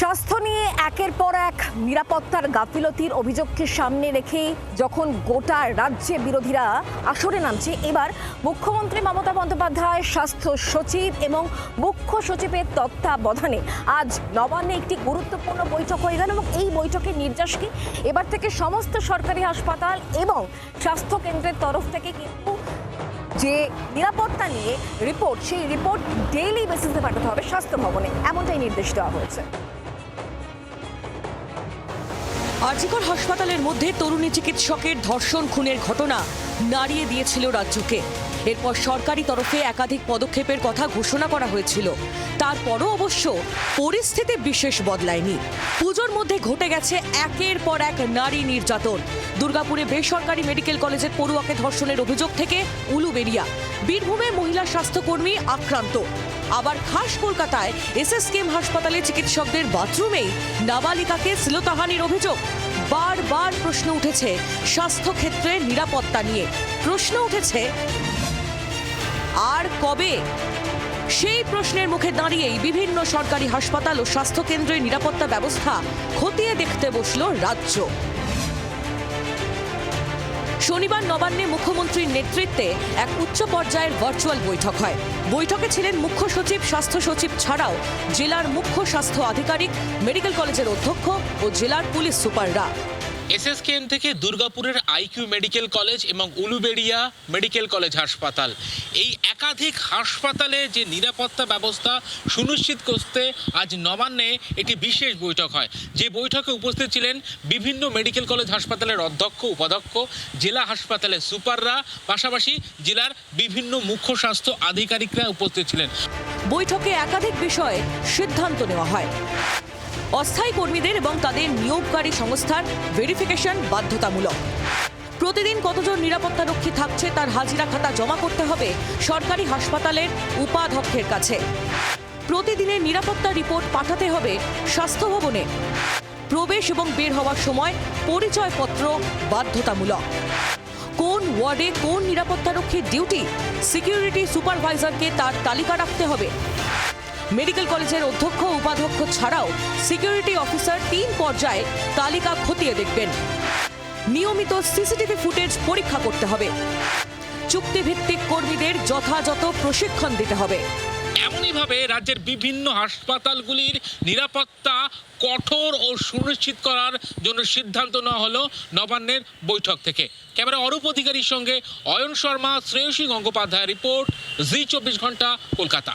স্বাস্থ্য নিয়ে একের পর এক নিরাপত্তার গাফিলতির অভিযোগকে সামনে রেখে যখন গোটা রাজ্যে বিরোধীরা আসরে নামছে, এবার মুখ্যমন্ত্রী মমতা বন্দ্যোপাধ্যায়, স্বাস্থ্য সচিব এবং মুখ্য সচিবের তত্ত্বাবধানে আজ নবান্নে একটি গুরুত্বপূর্ণ বৈঠক হয়ে গেল এবং এই বৈঠকের নির্যাস কি? এবার থেকে সমস্ত সরকারি হাসপাতাল এবং স্বাস্থ্য কেন্দ্রের তরফ থেকে কিন্তু যে নিরাপত্তা নিয়ে রিপোর্ট, সেই রিপোর্ট ডেইলি বেসিসে পাঠাতে হবে স্বাস্থ্য ভবনে। এমনটাই নির্দেশ দেওয়া হয়েছে। আরজিকর হাসপাতালের মধ্যে তরুণী চিকিৎসকের ধর্ষণ, খুনের ঘটনা নাড়িয়ে দিয়েছিল রাজ্যকে। এরপর সরকারি তরফে একাধিক পদক্ষেপের কথা ঘোষণা করা হয়েছিল। তারপরও অবশ্য পরিস্থিতি বিশেষ বদলায়নি। পুজোর মধ্যে ঘটে গেছে একের পর এক নারী নির্যাতন। দুর্গাপুরে বেসরকারি মেডিকেল কলেজের পড়ুয়াকে ধর্ষণের অভিযোগ থেকে উলুবেরিয়া বীরভূমে মহিলা স্বাস্থ্যকর্মী আক্রান্ত। আবার খাস কলকাতায় এসএসকেএম হাসপাতালে চিকিৎসকদের বাথরুমেই নাবালিকাকে শ্লীলতাহানির অভিযোগ। বারবার প্রশ্ন উঠেছে স্বাস্থ্যক্ষেত্রে নিরাপত্তা নিয়ে। প্রশ্ন উঠেছে, আর কবে? সেই প্রশ্নের মুখে দাঁড়িয়েই বিভিন্ন সরকারি হাসপাতাল ও স্বাস্থ্যকেন্দ্রের নিরাপত্তা ব্যবস্থা খতিয়ে দেখতে বসল রাজ্য। শনিবার নবান্নে মুখ্যমন্ত্রীর নেতৃত্বে এক উচ্চ পর্যায়ের ভার্চুয়াল বৈঠক হয়। বৈঠকে ছিলেন মুখ্য সচিব, স্বাস্থ্য সচিব ছাড়াও জেলার মুখ্য স্বাস্থ্য আধিকারিক, মেডিকেল কলেজের অধ্যক্ষ ও জেলার পুলিশ সুপাররা। এসএসকেএম থেকে দুর্গাপুরের আইকিউ মেডিকেল কলেজ এবং উলুবেড়িয়া মেডিকেল কলেজ হাসপাতাল। এই একাধিক হাসপাতালে যে নিরাপত্তা ব্যবস্থা সুনিশ্চিত করতে আজ নবান্নে একটি বিশেষ বৈঠক হয়। যে বৈঠকে উপস্থিত ছিলেন বিভিন্ন মেডিকেল কলেজ হাসপাতালের অধ্যক্ষ, উপাধ্যক্ষ, জেলা হাসপাতালের সুপাররা, পাশাপাশি জেলার বিভিন্ন মুখ্য স্বাস্থ্য আধিকারিকরা উপস্থিত ছিলেন। বৈঠকে একাধিক বিষয়ে সিদ্ধান্ত নেওয়া হয়। অস্থায়ী কর্মীদের এবং তাদের নিয়োগকারী সংস্থার ভেরিফিকেশন বাধ্যতামূলক। প্রতিদিন কতজন নিরাপত্তারক্ষী থাকছে তার হাজিরা খাতা জমা করতে হবে সরকারি হাসপাতালের উপাধ্যক্ষের কাছে। প্রতিদিনের নিরাপত্তা রিপোর্ট পাঠাতে হবে স্বাস্থ্য ভবনে প্রবেশ এবং বের হওয়ার সময় পরিচয়পত্র বাধ্যতামূলক। কোন ওয়ার্ডে কোন নিরাপত্তারক্ষীর ডিউটি? সিকিউরিটি সুপারভাইজারকে তার তালিকা রাখতে হবে। মেডিকেল কলেজের অধ্যক্ষ উপাধ্যক্ষ ছাড়াও সিকিউরিটি অফিসার তিন পর্যায়ে তালিকা খতিয়ে দেখবেন। নিয়মিত সিসিটিভি ফুটেজ পরীক্ষা করতে হবে। চুক্তিভিত্তিক কর্মীদের যথাযথ প্রশিক্ষণ দিতে হবে। এমনইভাবে রাজ্যের বিভিন্ন হাসপাতালগুলির নিরাপত্তা কঠোর ও সুনিশ্চিত করার জন্য সিদ্ধান্ত নেওয়া হলো নবান্নের বৈঠক থেকে। ক্যামেরা অরূপ অধিকারীর সঙ্গে অয়ন শর্মা, শ্রেয়সী গঙ্গোপাধ্যায় রিপোর্ট, জি চব্বিশ ঘণ্টা, কলকাতা।